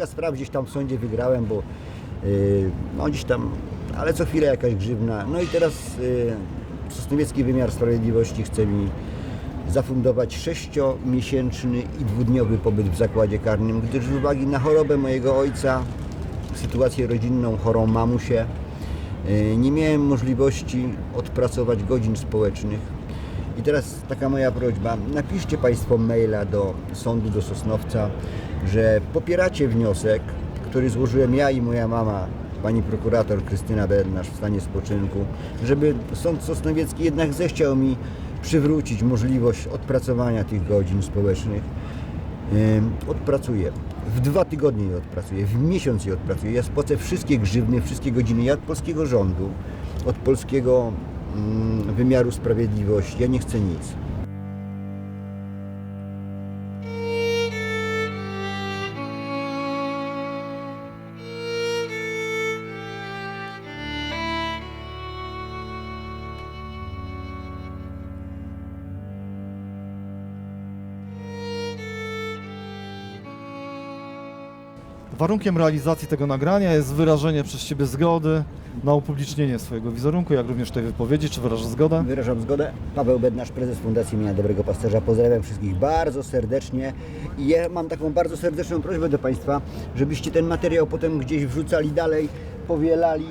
kilka spraw gdzieś tam w sądzie wygrałem, bo yy, no gdzieś tam, ale co chwilę jakaś grzywna. No i teraz yy, Sosnowiecki Wymiar Sprawiedliwości chce mi zafundować sześciomiesięczny i dwudniowy pobyt w zakładzie karnym, gdyż z uwagi na chorobę mojego ojca, sytuację rodzinną, chorą mamusię, yy, nie miałem możliwości odpracować godzin społecznych. I teraz taka moja prośba, napiszcie Państwo maila do sądu do Sosnowca, że popieracie wniosek, który złożyłem ja i moja mama, pani prokurator Krystyna Bednarz w stanie spoczynku, żeby sąd sosnowiecki jednak zechciał mi przywrócić możliwość odpracowania tych godzin społecznych. Odpracuję. W dwa tygodnie je odpracuję, w miesiąc je odpracuję. Ja spłacę wszystkie grzywny, wszystkie godziny. Ja od polskiego rządu, od polskiego wymiaru sprawiedliwości, ja nie chcę nic. Warunkiem realizacji tego nagrania jest wyrażenie przez Ciebie zgody na upublicznienie swojego wizerunku, jak również tej wypowiedzi. Czy wyrażasz zgodę? Wyrażam zgodę. Paweł Bednarz, prezes Fundacji Mienia Dobrego Pasterza. Pozdrawiam wszystkich bardzo serdecznie. I ja mam taką bardzo serdeczną prośbę do Państwa, żebyście ten materiał potem gdzieś wrzucali dalej, powielali.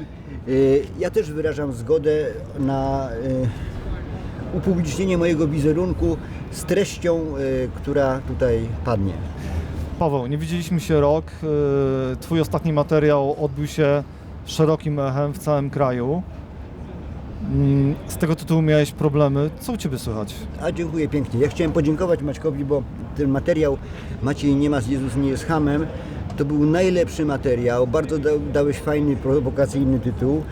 Yy, Ja też wyrażam zgodę na yy, upublicznienie mojego wizerunku z treścią, yy, która tutaj padnie. Paweł, nie widzieliśmy się rok. Yy, Twój ostatni materiał odbył się szerokim echem w całym kraju. Mm, Z tego tytułu miałeś problemy. Co u Ciebie słychać? A dziękuję pięknie. Ja chciałem podziękować Maćkowi, bo ten materiał Maciej nie ma, Jezus nie jest hamem. To był najlepszy materiał. Bardzo da, dałeś fajny, prowokacyjny tytuł.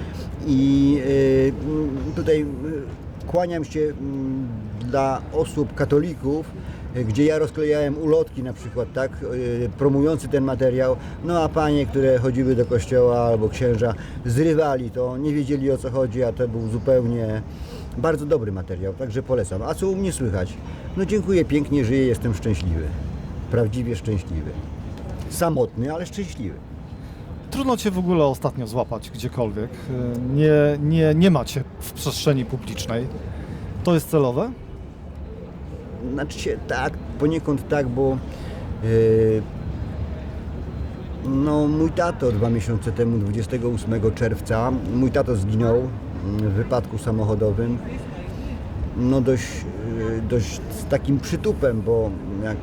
I y, tutaj y, kłaniam się mm, dla osób katolików, y, gdzie ja rozklejałem ulotki na przykład, tak, y, promujący ten materiał, no a panie, które chodziły do kościoła albo księża, zrywali to, nie wiedzieli o co chodzi, a to był zupełnie bardzo dobry materiał, także polecam. A co u mnie słychać? No dziękuję pięknie, żyję, jestem szczęśliwy. Prawdziwie szczęśliwy. Samotny, ale szczęśliwy. Trudno Cię w ogóle ostatnio złapać gdziekolwiek. Yy, Nie, nie, nie ma Cię w przestrzeni publicznej. To jest celowe? Znaczy się tak, poniekąd tak, bo yy, no mój tato dwa miesiące temu, 28 czerwca, mój tato zginął w wypadku samochodowym. No dość, yy, dość z takim przytupem, bo jak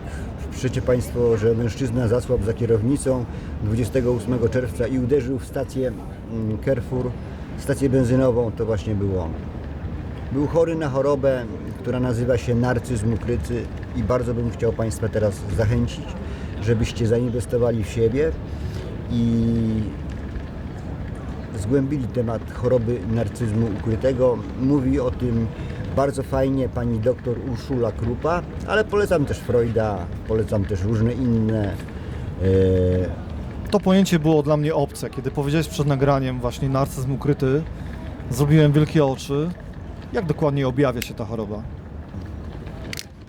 piszecie Państwo, że mężczyzna zasłabł za kierownicą 28 czerwca i uderzył w stację Carrefour, stację benzynową, to właśnie był on. Był chory na chorobę, która nazywa się narcyzm ukryty i bardzo bym chciał Państwa teraz zachęcić, żebyście zainwestowali w siebie i zgłębili temat choroby narcyzmu ukrytego. Mówi o tym bardzo fajnie pani doktor Urszula Krupa, ale polecam też Freuda, polecam też różne inne e, To pojęcie było dla mnie obce. Kiedy powiedziałeś przed nagraniem właśnie narcyzm ukryty, zrobiłem wielkie oczy. Jak dokładnie objawia się ta choroba?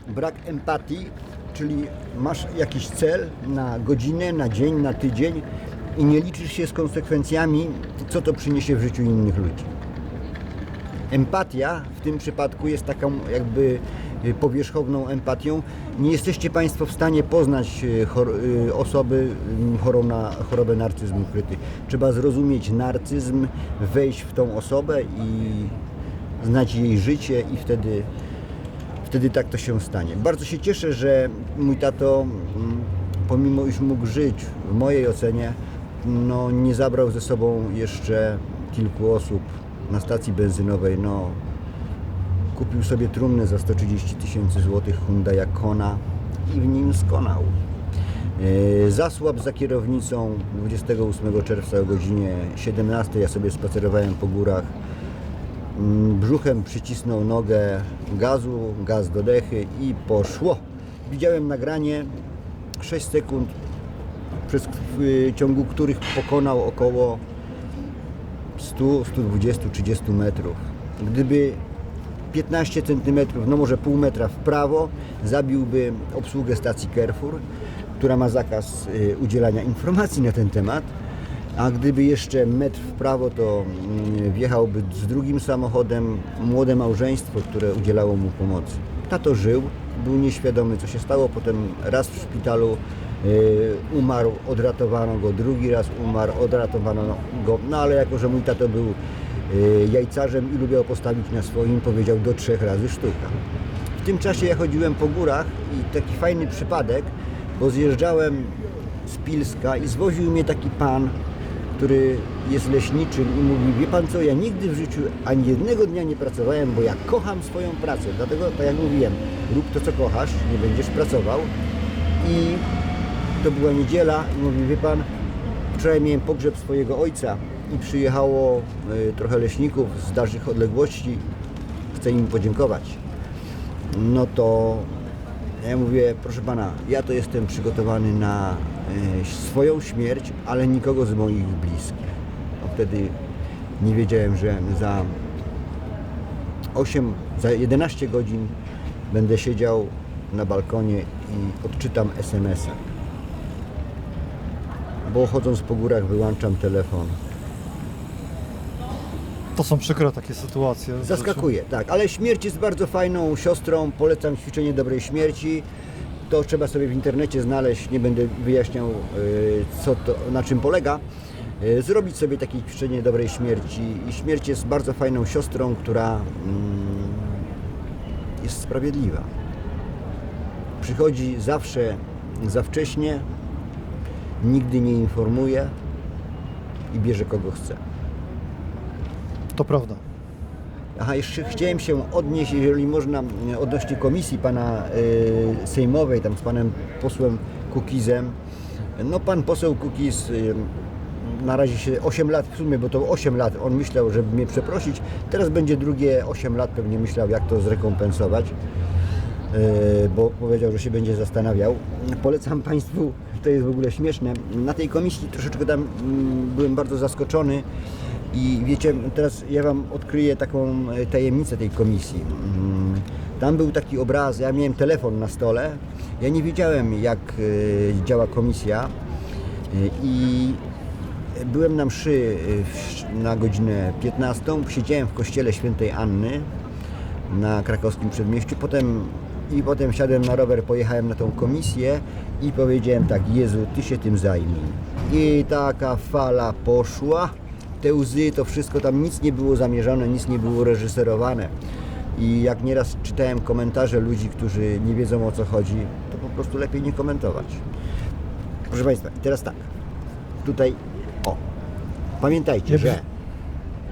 brak empatii, czyli masz jakiś cel na godzinę, na dzień, na tydzień i nie liczysz się z konsekwencjami, co to przyniesie w życiu innych ludzi. Empatia w tym przypadku jest taką jakby y, powierzchowną empatią. Nie jesteście Państwo w stanie poznać y, chor- y, osoby chorą na chorobę narcyzmu ukryty. Trzeba zrozumieć narcyzm, wejść w tą osobę i znać jej życie i wtedy wtedy tak to się stanie. Bardzo się cieszę, że mój tato, mm, pomimo iż mógł żyć, w mojej ocenie, no, nie zabrał ze sobą jeszcze kilku osób na stacji benzynowej. No, kupił sobie trumnę za 130 tysięcy złotych Hyundai Kona i w nim skonał. E, Zasłab za kierownicą 28 czerwca o godzinie 17. Ja sobie spacerowałem po górach. Mm, Brzuchem przycisnął nogę gazu, gaz do dechy i poszło. Widziałem nagranie 6 sekund, przez w ciągu których pokonał około 100, 120, 30 metrów. Gdyby 15 cm, no może pół metra w prawo, zabiłby obsługę stacji Carrefour, która ma zakaz y, udzielania informacji na ten temat. A gdyby jeszcze metr w prawo, to mm, wjechałby z drugim samochodem młode małżeństwo, które udzielało mu pomocy. Tato żył, był nieświadomy, co się stało. Potem raz w szpitalu y, umarł, odratowano go, drugi raz umarł, odratowano go. No ale jako, że mój tato był y, jajcarzem i lubiał postawić na swoim, powiedział do trzech razy sztuka. W tym czasie ja chodziłem po górach i taki fajny przypadek, bo zjeżdżałem z Pilska i zwoził mnie taki pan, który jest leśniczym i mówi, wie pan co, ja nigdy w życiu ani jednego dnia nie pracowałem, bo ja kocham swoją pracę. Dlatego, tak jak mówiłem, rób to co kochasz, nie będziesz pracował. I to była niedziela i mówi, wie pan, wczoraj miałem pogrzeb swojego ojca i przyjechało y, trochę leśników z dalszych odległości, chcę im podziękować. No to ja mówię, proszę pana, ja to jestem przygotowany na e, swoją śmierć, ale nikogo z moich bliskich. No wtedy nie wiedziałem, że za 8, za 11 godzin będę siedział na balkonie i odczytam SMS-a. Bo chodząc po górach wyłączam telefon. To są przykre takie sytuacje. Zaskakuje, tak, ale śmierć jest bardzo fajną siostrą. Polecam ćwiczenie dobrej śmierci. To trzeba sobie w internecie znaleźć, nie będę wyjaśniał y, co to, na czym polega. Y, Zrobić sobie takie ćwiczenie dobrej śmierci i śmierć jest bardzo fajną siostrą, która mm, jest sprawiedliwa. Przychodzi zawsze za wcześnie, nigdy nie informuje i bierze kogo chce. To prawda. Aha, jeszcze chciałem się odnieść, jeżeli można, odnośnie komisji pana y, sejmowej, tam z panem posłem Kukizem. No pan poseł Kukiz y, na razie się 8 lat w sumie, bo to 8 lat on myślał, żeby mnie przeprosić. Teraz będzie drugie 8 lat pewnie myślał, jak to zrekompensować. y, Bo powiedział, że się będzie zastanawiał. Polecam Państwu, to jest w ogóle śmieszne. Na tej komisji troszeczkę tam mm, byłem bardzo zaskoczony. I wiecie, teraz ja Wam odkryję taką e, tajemnicę tej komisji. Mm, Tam był taki obraz, ja miałem telefon na stole, ja nie wiedziałem jak e, działa komisja. E, i byłem na mszy na godzinę 15, siedziałem w kościele świętej Anny na krakowskim przedmieściu, potem i potem wsiadłem na rower, pojechałem na tą komisję i powiedziałem tak, Jezu, Ty się tym zajmij. I taka fala poszła, te łzy, to wszystko, tam nic nie było zamierzone, nic nie było reżyserowane. I jak nieraz czytałem komentarze ludzi, którzy nie wiedzą o co chodzi, to po prostu lepiej nie komentować. Proszę Państwa, teraz tak, tutaj, o, pamiętajcie, że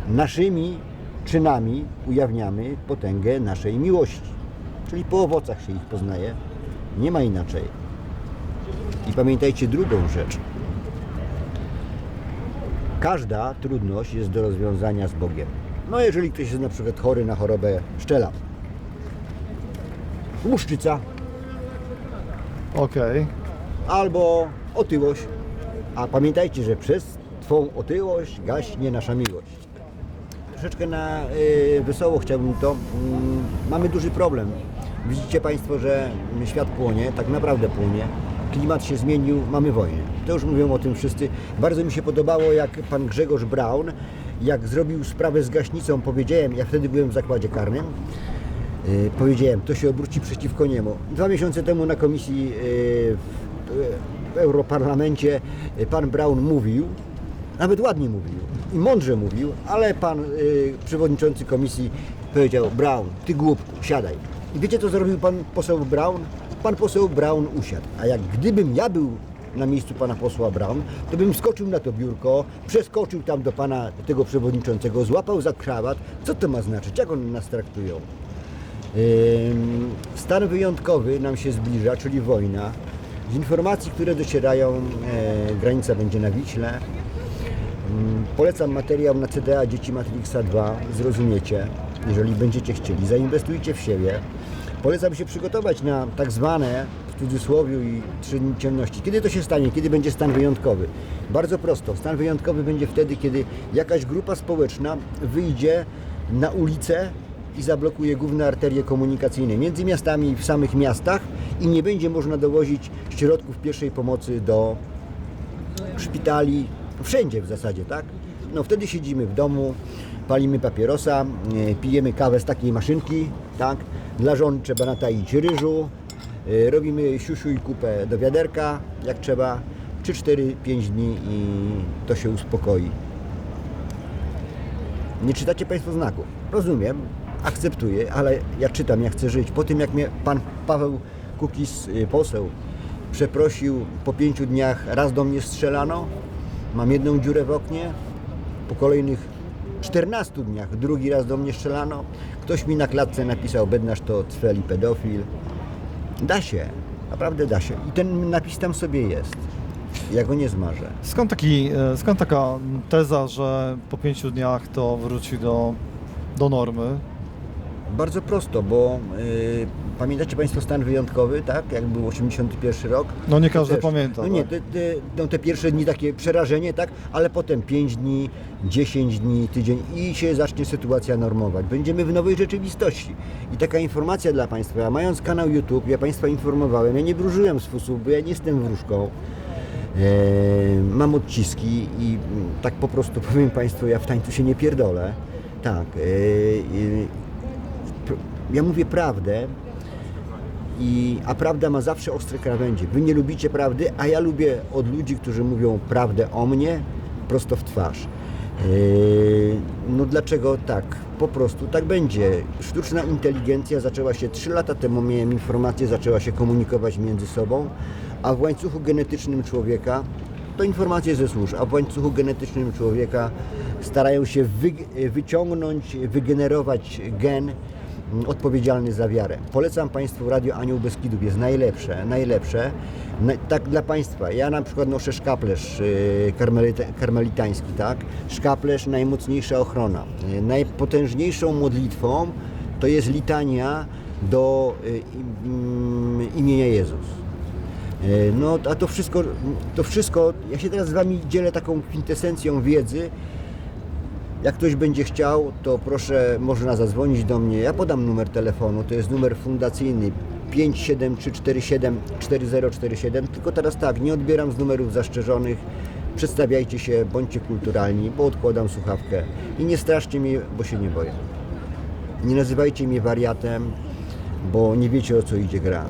naszymi czynami ujawniamy potęgę naszej miłości. Czyli po owocach się ich poznaje. Nie ma inaczej. I pamiętajcie drugą rzecz. Każda trudność jest do rozwiązania z Bogiem. No jeżeli ktoś jest na przykład chory na chorobę szczela, łuszczyca Okej. albo otyłość. A pamiętajcie, że przez Twą otyłość gaśnie nasza miłość. Troszeczkę na y, wesoło chciałbym to. Mm, mamy duży problem. Widzicie Państwo, że świat płonie, tak naprawdę płonie. Klimat się zmienił, mamy wojnę. To już mówią o tym wszyscy. Bardzo mi się podobało, jak pan Grzegorz Braun, jak zrobił sprawę z gaśnicą, powiedziałem, ja wtedy byłem w zakładzie karnym, Yy, powiedziałem, to się obróci przeciwko niemu. Dwa miesiące temu na komisji yy, w, Europarlamencie pan Braun mówił, nawet ładnie mówił i mądrze mówił, ale pan przewodniczący komisji powiedział, Braun, ty głupku, siadaj. I wiecie co zrobił pan poseł Braun? Pan poseł Braun usiadł. A jak gdybym ja był na miejscu pana posła Braun, to bym skoczył na to biurko, przeskoczył tam do pana tego przewodniczącego, złapał za krawat. Co to ma znaczyć? Jak oni nas traktują? Stan wyjątkowy nam się zbliża, czyli wojna. Z informacji, które docierają, e, granica będzie na Wiśle. Polecam materiał na CDA Dzieci Matrixa 2, zrozumiecie, jeżeli będziecie chcieli. Zainwestujcie w siebie. Polecam się przygotować na tak zwane, w cudzysłowie i dni ciemności. Kiedy to się stanie? Kiedy będzie stan wyjątkowy? Bardzo prosto. Stan wyjątkowy będzie wtedy, kiedy jakaś grupa społeczna wyjdzie na ulicę i zablokuje główne arterie komunikacyjne między miastami i w samych miastach i nie będzie można dowozić środków pierwszej pomocy do szpitali, wszędzie w zasadzie, tak? No wtedy siedzimy w domu, palimy papierosa, e, pijemy kawę z takiej maszynki, tak? Dla żon trzeba nataić ryżu, robimy siusiu i kupę do wiaderka, jak trzeba, 3, 4, 5 dni i to się uspokoi. Nie czytacie Państwo znaków. Rozumiem, akceptuję, ale ja czytam, ja chcę żyć. Po tym jak mnie pan Paweł Kukis, y, poseł, przeprosił po pięciu dniach, raz do mnie strzelano, mam jedną dziurę w oknie, po kolejnych 14 dniach drugi raz do mnie strzelano, ktoś mi na klatce napisał, bednarz to cwel i pedofil. Da się, naprawdę da się. I ten napis tam sobie jest. Ja go nie zmarzę. Skąd, taki, e, skąd taka teza, że po pięciu dniach to wróci do, do normy? Bardzo prosto, bo y, pamiętacie Państwo stan wyjątkowy, tak? Jak był 81 rok? No nie każdy pamięta. No nie, tak? te, te, no te pierwsze dni takie przerażenie, tak? Ale potem 5 dni, 10 dni, tydzień i się zacznie sytuacja normować. Będziemy w nowej rzeczywistości. I taka informacja dla Państwa. Ja mając kanał YouTube, ja Państwa informowałem, ja nie wróżyłem z fusów, bo ja nie jestem wróżką. E, mam odciski i mm, tak po prostu powiem Państwu, ja w tańcu się nie pierdolę. Tak. e, e, ja mówię prawdę, i, a prawda ma zawsze ostre krawędzie. Wy nie lubicie prawdy, a ja lubię od ludzi, którzy mówią prawdę o mnie prosto w twarz. Yy, no dlaczego tak? Po prostu tak będzie. Sztuczna inteligencja zaczęła się 3 lata temu, miałem informację, zaczęła się komunikować między sobą, a w łańcuchu genetycznym człowieka, to informacje ze służb, a w łańcuchu genetycznym człowieka starają się wy, wyciągnąć, wygenerować gen, odpowiedzialny za wiarę. Polecam Państwu Radio Anioł Beskidów, jest najlepsze, najlepsze. Na, tak dla Państwa, ja na przykład noszę szkaplerz yy, karmelita, karmelitański, tak? Szkaplerz, najmocniejsza ochrona. Yy, najpotężniejszą modlitwą to jest litania do yy, im, imienia Jezus. E, No, a to wszystko, to wszystko, ja się teraz z Wami dzielę taką kwintesencją wiedzy. Jak ktoś będzie chciał, to proszę, można zadzwonić do mnie. Ja podam numer telefonu, to jest numer fundacyjny 57347 4047. Tylko teraz tak, nie odbieram z numerów zastrzeżonych. Przedstawiajcie się, bądźcie kulturalni, bo odkładam słuchawkę. I nie straszcie mnie, bo się nie boję. Nie nazywajcie mnie wariatem, bo nie wiecie o co idzie gra.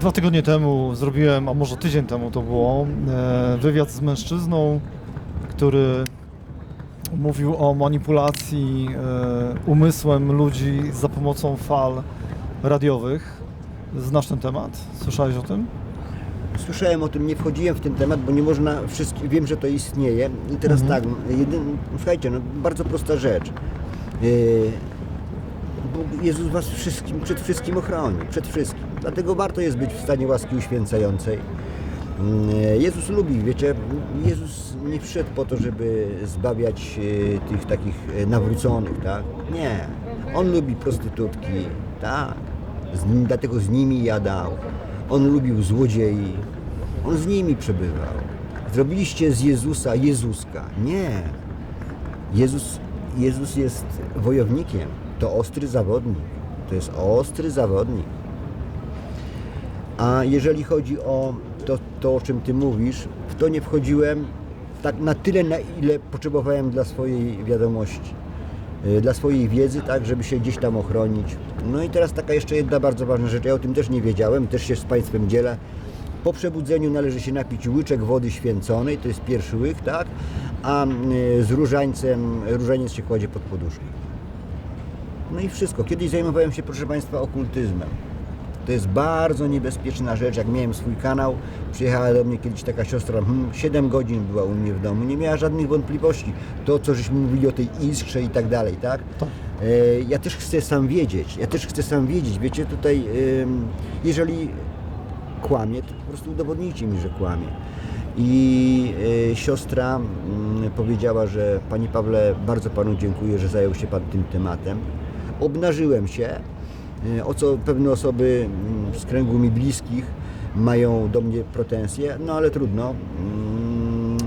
Dwa tygodnie temu zrobiłem, a może tydzień temu to było, e, wywiad z mężczyzną, który mówił o manipulacji e, umysłem ludzi za pomocą fal radiowych. Znasz ten temat? Słyszałeś o tym? Słyszałem o tym, nie wchodziłem w ten temat, bo nie można wszystkich, wiem, że to istnieje. I teraz Mhm. tak, jedyn, słuchajcie, no, bardzo prosta rzecz. Yy, Bóg, Jezus was wszystkim, przed wszystkim ochroni, przed wszystkim. Dlatego warto jest być w stanie łaski uświęcającej. Yy, Jezus lubi, wiecie, Jezus nie przyszedł po to, żeby zbawiać yy, tych takich yy, nawróconych, tak? Nie. On lubi prostytutki, tak. Z, dlatego z nimi jadał. On lubił złodziei. On z nimi przebywał. Zrobiliście z Jezusa Jezuska. Nie. Jezus, Jezus jest wojownikiem. To ostry zawodnik. To jest ostry zawodnik. A jeżeli chodzi o to, to, o czym Ty mówisz, w to nie wchodziłem tak na tyle, na ile potrzebowałem dla swojej wiadomości, y, dla swojej wiedzy, tak, żeby się gdzieś tam ochronić. No i teraz taka jeszcze jedna bardzo ważna rzecz, ja o tym też nie wiedziałem, też się z Państwem dzielę. Po przebudzeniu należy się napić łyczek wody święconej, to jest pierwszy łyk, tak, a y, z różańcem, różaniec się kładzie pod poduszkę. No i wszystko. Kiedyś zajmowałem się, proszę Państwa, okultyzmem. To jest bardzo niebezpieczna rzecz. Jak miałem swój kanał, przyjechała do mnie kiedyś taka siostra, hmm, 7 godzin była u mnie w domu, nie miała żadnych wątpliwości. To, co żeśmy mówili o tej iskrze i tak dalej, tak? Tak. E, ja też chcę sam wiedzieć, ja też chcę sam wiedzieć, wiecie, tutaj, ym, jeżeli kłamie, to po prostu udowodnijcie mi, że kłamie. I y, siostra mm, powiedziała, że Panie Pawle, bardzo Panu dziękuję, że zajął się Pan tym tematem. Obnażyłem się, o co pewne osoby mm, z kręgu mi bliskich mają do mnie pretensje, no ale trudno. Mm,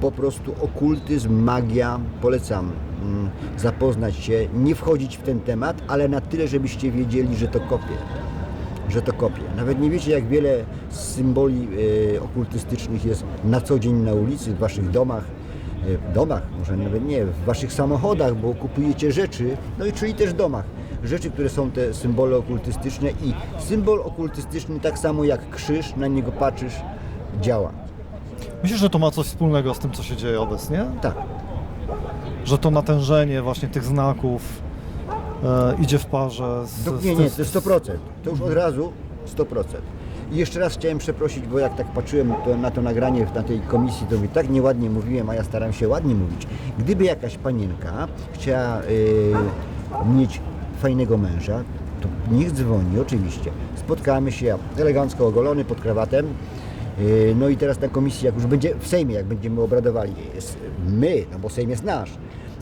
po prostu okultyzm, magia, polecam mm, zapoznać się, nie wchodzić w ten temat, ale na tyle, żebyście wiedzieli, że to kopie. Że to kopie. Nawet nie wiecie, jak wiele symboli e, okultystycznych jest na co dzień na ulicy, w waszych domach, e, domach, może nawet nie, w waszych samochodach, bo kupujecie rzeczy, no i czyli też domach. Rzeczy, które są te symbole okultystyczne i symbol okultystyczny tak samo jak krzyż, na niego patrzysz, działa. Myślisz, że to ma coś wspólnego z tym, co się dzieje obecnie? Tak. Że to natężenie właśnie tych znaków e, idzie w parze z... Do, nie, nie, to jest 100%. To już od razu 100%. I jeszcze raz chciałem przeprosić, bo jak tak patrzyłem to, na to nagranie na tej komisji, to mi tak nieładnie mówiłem, a ja staram się ładnie mówić. Gdyby jakaś panienka chciała y, mieć fajnego męża, to niech dzwoni, oczywiście. Spotkamy się, elegancko ogolony pod krawatem. Y, No i teraz na komisji, jak już będzie w Sejmie, jak będziemy obradowali, my, no bo Sejm jest nasz,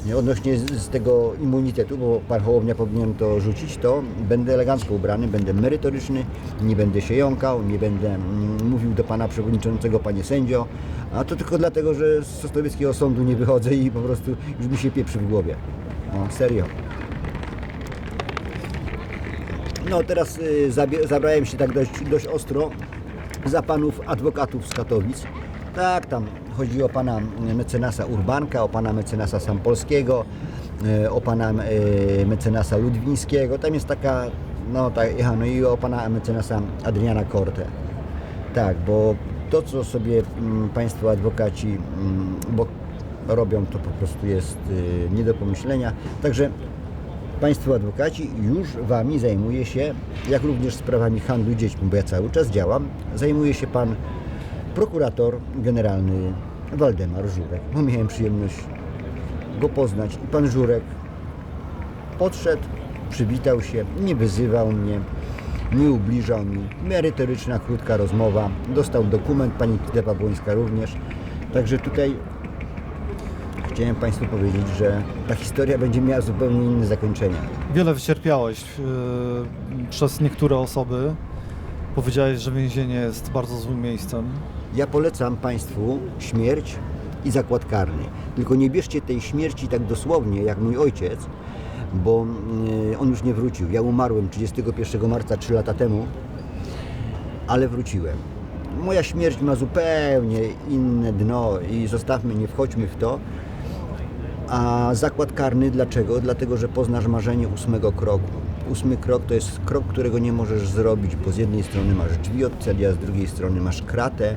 nie, odnośnie z, z tego immunitetu, bo pan Hołownia powinien to rzucić, to będę elegancko ubrany, będę merytoryczny, nie będę się jąkał, nie będę mm, mówił do pana przewodniczącego, panie sędzio, a to tylko dlatego, że z Sosnowieckiego Sądu nie wychodzę i po prostu już mi się pieprzy w głowie. No, serio. No teraz y, zabrałem się tak dość, dość ostro za panów adwokatów z Katowic. Tak, tam chodzi o pana mecenasa Urbanka, o pana mecenasa Sampolskiego, y, o pana y, mecenasa Ludwińskiego. Tam jest taka, no tak, no i o pana mecenasa Adriana Korte. Tak, bo to, co sobie mm, Państwo adwokaci mm, bo robią, to po prostu jest y, nie do pomyślenia. Także Państwo adwokaci już Wami zajmuje się, jak również sprawami handlu dziećmi, bo ja cały czas działam, zajmuje się Pan prokurator generalny Waldemar Żurek. Bo miałem przyjemność go poznać i Pan Żurek podszedł, przywitał się, nie wyzywał mnie, nie ubliżał mi. Merytoryczna, krótka rozmowa. Dostał dokument, pani Kitewa Błońska również. Także tutaj chciałem Państwu powiedzieć, że ta historia będzie miała zupełnie inne zakończenie. Wiele wycierpiałeś e, przez niektóre osoby. Powiedziałeś, że więzienie jest bardzo złym miejscem. Ja polecam Państwu śmierć i zakład karny. Tylko nie bierzcie tej śmierci tak dosłownie, jak mój ojciec, bo mm, on już nie wrócił. Ja umarłem 31 marca 3 lata temu, ale wróciłem. Moja śmierć ma zupełnie inne dno i zostawmy, nie wchodźmy w to. A zakład karny dlaczego? Dlatego, że poznasz marzenie ósmego kroku. Ósmy krok to jest krok, którego nie możesz zrobić, bo z jednej strony masz drzwi od celi, a z drugiej strony masz kratę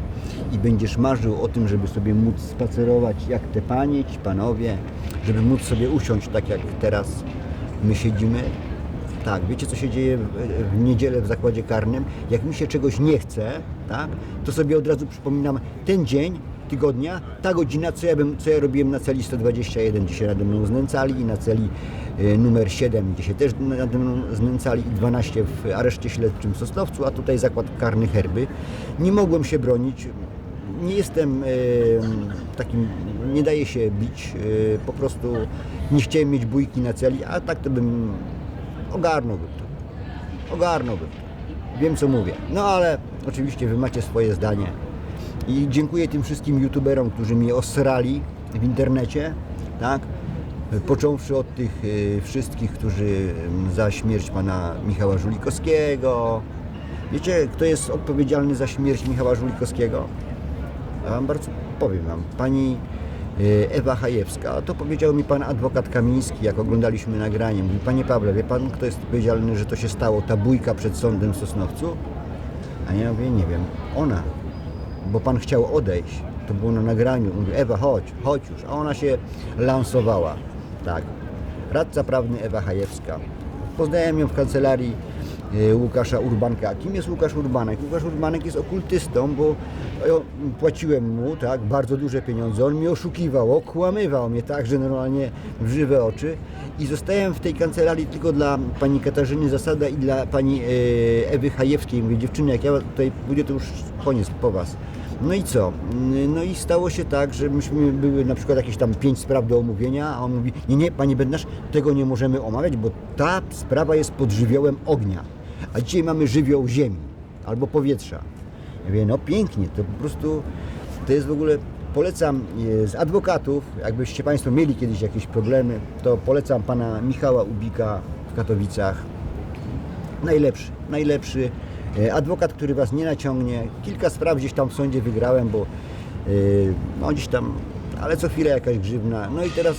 i będziesz marzył o tym, żeby sobie móc spacerować jak te panie, ci panowie, żeby móc sobie usiąść tak jak teraz my siedzimy. Tak, wiecie co się dzieje w, niedzielę w zakładzie karnym? Jak mi się czegoś nie chce, tak, to sobie od razu przypominam ten dzień tygodnia, ta godzina, co ja, bym, co ja robiłem na celi 121, gdzie się nade mną znęcali i na celi y, numer 7, gdzie się też nade mną znęcali i 12 w areszcie śledczym w Sosnowcu, a tutaj zakład karny Herby. Nie mogłem się bronić, nie jestem e, takim, nie daje się bić, e, po prostu nie chciałem mieć bójki na celi, a tak to bym ogarnąłbym. Ogarnąłbym. Wiem co mówię. No ale oczywiście wy macie swoje zdanie. I dziękuję tym wszystkim youtuberom, którzy mnie osrali w internecie, tak? Począwszy od tych e, wszystkich, którzy em, za śmierć pana Michała Żulikowskiego. Wiecie, kto jest odpowiedzialny za śmierć Michała Żulikowskiego? Ja wam bardzo powiem wam. Pani e, Ewa Hajewska, to powiedział mi pan adwokat Kamiński, jak oglądaliśmy nagranie. Mówi, panie Pawle, wie pan, kto jest odpowiedzialny, że to się stało, ta bójka przed sądem w Sosnowcu? A ja mówię, nie wiem, ona. Bo pan chciał odejść. To było na nagraniu. Mówi, Ewa, chodź, chodź już. A ona się lansowała. Tak. Radca prawny Ewa Hajewska. Poznałem ją w kancelarii Łukasza Urbanka. A kim jest Łukasz Urbanek? Łukasz Urbanek jest okultystą, bo płaciłem mu tak, bardzo duże pieniądze. On mnie oszukiwał, okłamywał mnie tak, że normalnie w żywe oczy. I zostałem w tej kancelarii tylko dla pani Katarzyny Zasada i dla pani e, Ewy Hajewskiej. Mówię, dziewczyny, jak ja tutaj pójdę, to już koniec po was. No i co? No i stało się tak, że myśmy były na przykład jakieś tam pięć spraw do omówienia, a on mówi, nie, nie, panie Bednarz, tego nie możemy omawiać, bo ta sprawa jest pod żywiołem ognia, a dzisiaj mamy żywioł ziemi albo powietrza. Ja mówię, no pięknie, to po prostu, to jest w ogóle polecam e, z adwokatów, jakbyście Państwo mieli kiedyś jakieś problemy, to polecam pana Michała Ubika w Katowicach. Najlepszy, najlepszy e, adwokat, który Was nie naciągnie. Kilka spraw gdzieś tam w sądzie wygrałem, bo e, no gdzieś tam, ale co chwilę jakaś grzywna. No i teraz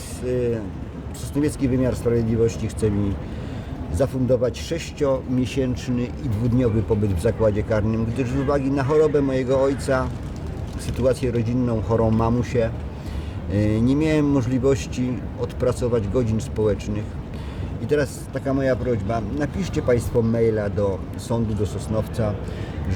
Sosnowiecki Wymiar Sprawiedliwości chce mi zafundować sześciomiesięczny i dwudniowy pobyt w zakładzie karnym, gdyż z uwagi na chorobę mojego ojca, sytuację rodzinną, chorą mamusię, y, nie miałem możliwości odpracować godzin społecznych. I teraz taka moja prośba, napiszcie Państwo maila do sądu do Sosnowca,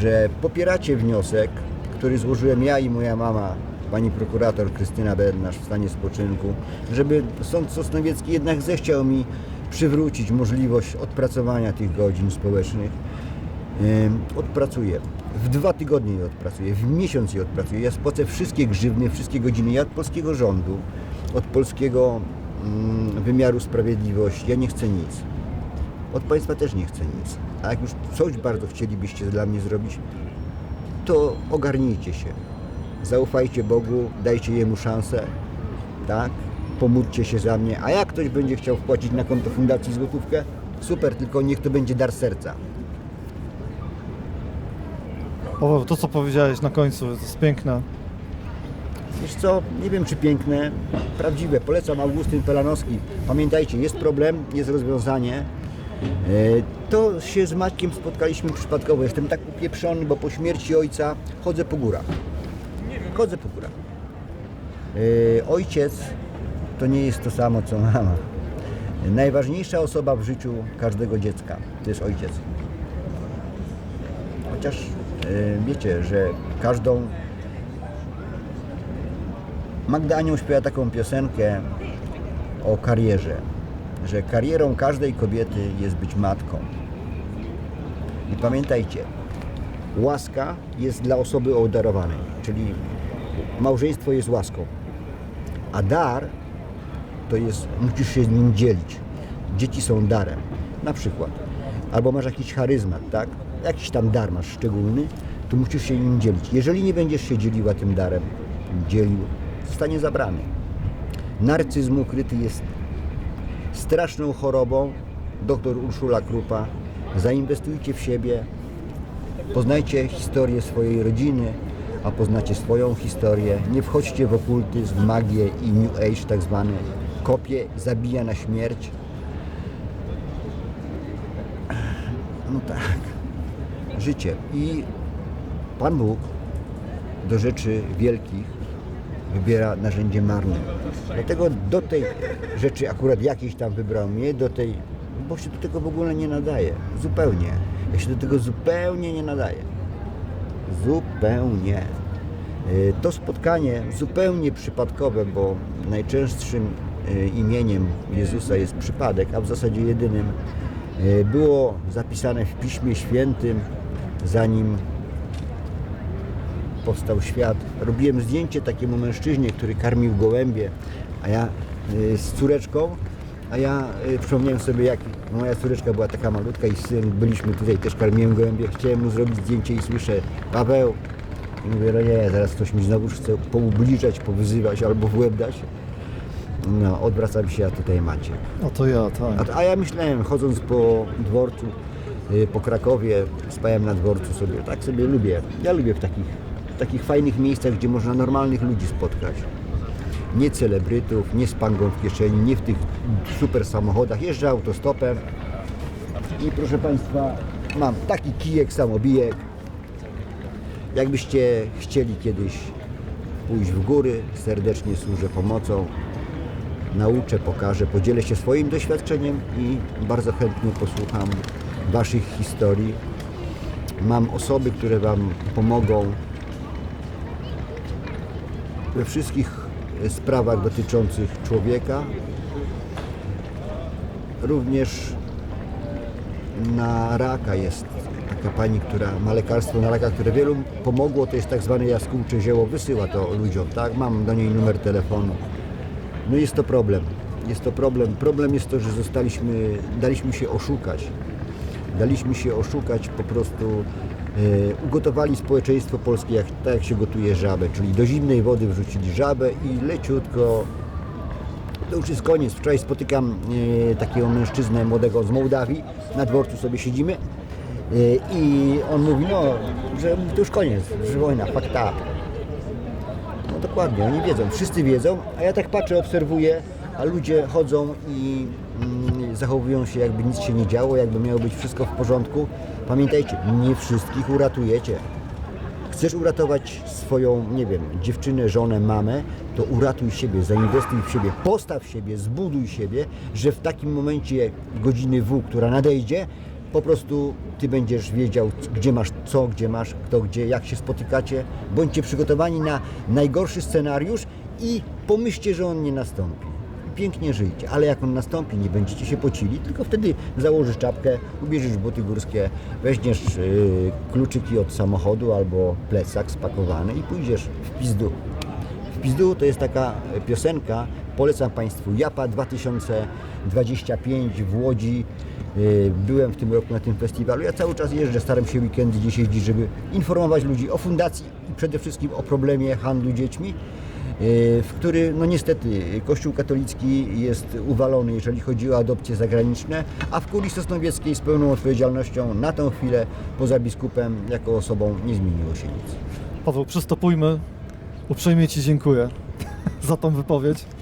że popieracie wniosek, który złożyłem ja i moja mama, pani prokurator Krystyna Bednarz w stanie spoczynku, żeby sąd sosnowiecki jednak zechciał mi przywrócić możliwość odpracowania tych godzin społecznych. Odpracuję. W dwa tygodnie je odpracuję, w miesiąc je odpracuję. Ja spłacę wszystkie grzywny, wszystkie godziny. Ja od polskiego rządu, od polskiego mm, wymiaru sprawiedliwości, ja nie chcę nic. Od Państwa też nie chcę nic. A jak już coś bardzo chcielibyście dla mnie zrobić, to ogarnijcie się. Zaufajcie Bogu, dajcie Jemu szansę, tak? Pomódlcie się za mnie. A jak ktoś będzie chciał wpłacić na konto fundacji złotówkę, super, tylko niech to będzie dar serca. Paweł, to co powiedziałeś na końcu, to jest piękne. Wiesz co, nie wiem czy piękne, prawdziwe. Polecam Augustyn Pelanowski. Pamiętajcie, jest problem, jest rozwiązanie. E, To się z Maćkiem spotkaliśmy przypadkowo. Jestem tak upieprzony, bo po śmierci ojca chodzę po górach. Chodzę po górach. E, Ojciec to nie jest to samo co mama. Najważniejsza osoba w życiu każdego dziecka to jest ojciec. Chociaż e, wiecie, że każdą Magda Anioł śpiewa taką piosenkę o karierze, że karierą każdej kobiety jest być matką. I pamiętajcie, łaska jest dla osoby obdarowanej, czyli małżeństwo jest łaską, a dar to jest, musisz się z nim dzielić. Dzieci są darem, na przykład. Albo masz jakiś charyzmat, tak? Jakiś tam dar masz szczególny, to musisz się nim dzielić. Jeżeli nie będziesz się dzieliła tym darem, dzielił, zostanie zabrany. Narcyzm ukryty jest straszną chorobą. Doktor Urszula Krupa. Zainwestujcie w siebie, poznajcie historię swojej rodziny, a poznacie swoją historię. Nie wchodźcie w okultyzm, magię i New Age tak zwany. Kopie zabija na śmierć. No tak. Życie. I Pan Bóg do rzeczy wielkich wybiera narzędzie marne. Dlatego do tej rzeczy akurat jakiejś tam wybrał mnie, do tej, bo się do tego w ogóle nie nadaje. Zupełnie. Ja się do tego zupełnie nie nadaję. Zupełnie. Y, To spotkanie zupełnie przypadkowe, bo najczęstszym imieniem Jezusa jest przypadek, a w zasadzie jedynym, y, było zapisane w Piśmie Świętym, zanim powstał świat. Robiłem zdjęcie takiemu mężczyźnie, który karmił gołębie, a ja y, z córeczką, a ja y, przypomniałem sobie, jak moja córeczka była taka malutka i syn, byliśmy tutaj, też karmiłem gołębie, chciałem mu zrobić zdjęcie i słyszę, Paweł, i mówię, no nie, zaraz ktoś mi znowu chce poubliżać, powyzywać albo w łeb dać. No, odwracam się, a tutaj macie. A to ja, tak. A, a ja myślałem, chodząc po dworcu, y, po Krakowie, spałem na dworcu sobie, tak sobie lubię. Ja lubię w takich, w takich fajnych miejscach, gdzie można normalnych ludzi spotkać. Nie celebrytów, nie z pangą w kieszeni, nie w tych super samochodach. Jeżdżę autostopem i proszę Państwa, mam taki kijek samobijek. Jakbyście chcieli kiedyś pójść w góry, serdecznie służę pomocą nauczę, pokażę, podzielę się swoim doświadczeniem i bardzo chętnie posłucham Waszych historii. Mam osoby, które Wam pomogą we wszystkich sprawach dotyczących człowieka. Również na raka jest taka pani, która ma lekarstwo na raka, które wielu pomogło, to jest tak zwane jaskółcze zioło, wysyła to ludziom, tak? Mam do niej numer telefonu. No jest to problem. Jest to problem. Problem jest to, że zostaliśmy, daliśmy się oszukać. Daliśmy się oszukać po prostu ugotowali społeczeństwo polskie jak, tak jak się gotuje żabę, czyli do zimnej wody wrzucili żabę i leciutko to już jest koniec. Wczoraj spotykam e, takiego mężczyznę młodego z Mołdawii, na dworcu sobie siedzimy e, i on mówi, no, że to już koniec, że wojna, up. Dokładnie, oni wiedzą, wszyscy wiedzą, a ja tak patrzę, obserwuję, a ludzie chodzą i mm, zachowują się jakby nic się nie działo, jakby miało być wszystko w porządku. Pamiętajcie, nie wszystkich uratujecie. Chcesz uratować swoją, nie wiem, dziewczynę, żonę, mamę, to uratuj siebie, zainwestuj w siebie, postaw siebie, zbuduj siebie, że w takim momencie godziny W, która nadejdzie, po prostu ty będziesz wiedział, gdzie masz co, gdzie masz kto, gdzie, jak się spotykacie. Bądźcie przygotowani na najgorszy scenariusz i pomyślcie, że on nie nastąpi. Pięknie żyjcie, ale jak on nastąpi, nie będziecie się pocili, tylko wtedy założysz czapkę, ubierzesz buty górskie, weźmiesz yy, kluczyki od samochodu albo plecak spakowany i pójdziesz w pizdu. W pizdu to jest taka piosenka, polecam Państwu, Japa 2025 w Łodzi. Yy, Byłem w tym roku na tym festiwalu. Ja cały czas jeżdżę, staram się weekendy gdzieś jeździć, żeby informować ludzi o fundacji i przede wszystkim o problemie handlu dziećmi, yy, w który no niestety Kościół katolicki jest uwalony, jeżeli chodzi o adopcje zagraniczne, a w Kurii Sosnowieckiej z pełną odpowiedzialnością na tą chwilę poza biskupem jako osobą nie zmieniło się nic. Paweł, przystopujmy. Uprzejmie Ci dziękuję za tą wypowiedź.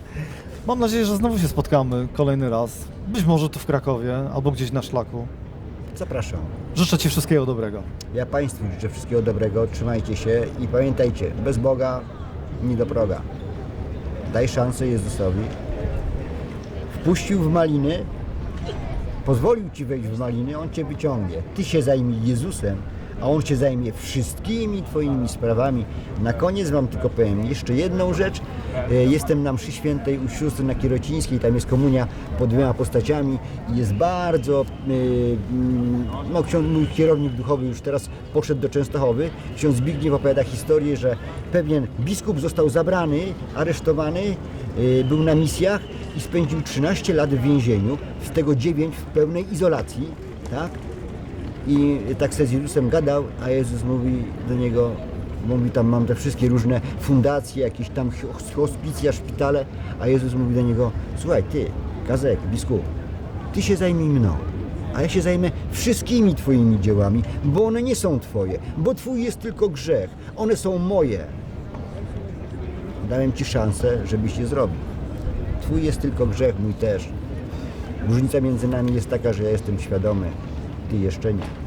Mam nadzieję, że znowu się spotkamy kolejny raz. Być może tu w Krakowie albo gdzieś na szlaku. Zapraszam. Życzę Ci wszystkiego dobrego. Ja Państwu życzę wszystkiego dobrego, trzymajcie się i pamiętajcie, bez Boga nie do proga. Daj szansę Jezusowi. Wpuścił w maliny, pozwolił Ci wejść w maliny, On Cię wyciągnie. Ty się zajmij Jezusem, a On się zajmie wszystkimi Twoimi sprawami. Na koniec Wam tylko powiem jeszcze jedną rzecz. E, Jestem na mszy świętej u sióstr na Kierocińskiej, tam jest komunia pod dwiema postaciami i jest bardzo, e, mm, no ksiądz, mój kierownik duchowy już teraz poszedł do Częstochowy. Ksiądz Zbigniew opowiada historię, że pewien biskup został zabrany, aresztowany, e, był na misjach i spędził 13 lat w więzieniu, z tego 9 w pełnej izolacji, tak? I tak se z Jezusem gadał, a Jezus mówi do niego, mówi tam mam te wszystkie różne fundacje, jakieś tam hospicja, szpitale, a Jezus mówi do niego, słuchaj ty, Kazek, biskup, ty się zajmij mną, a ja się zajmę wszystkimi twoimi dziełami, bo one nie są twoje, bo twój jest tylko grzech, one są moje. Dałem ci szansę, żebyś je zrobił. Twój jest tylko grzech, mój też. Różnica między nami jest taka, że ja jestem świadomy, jeszcze nie.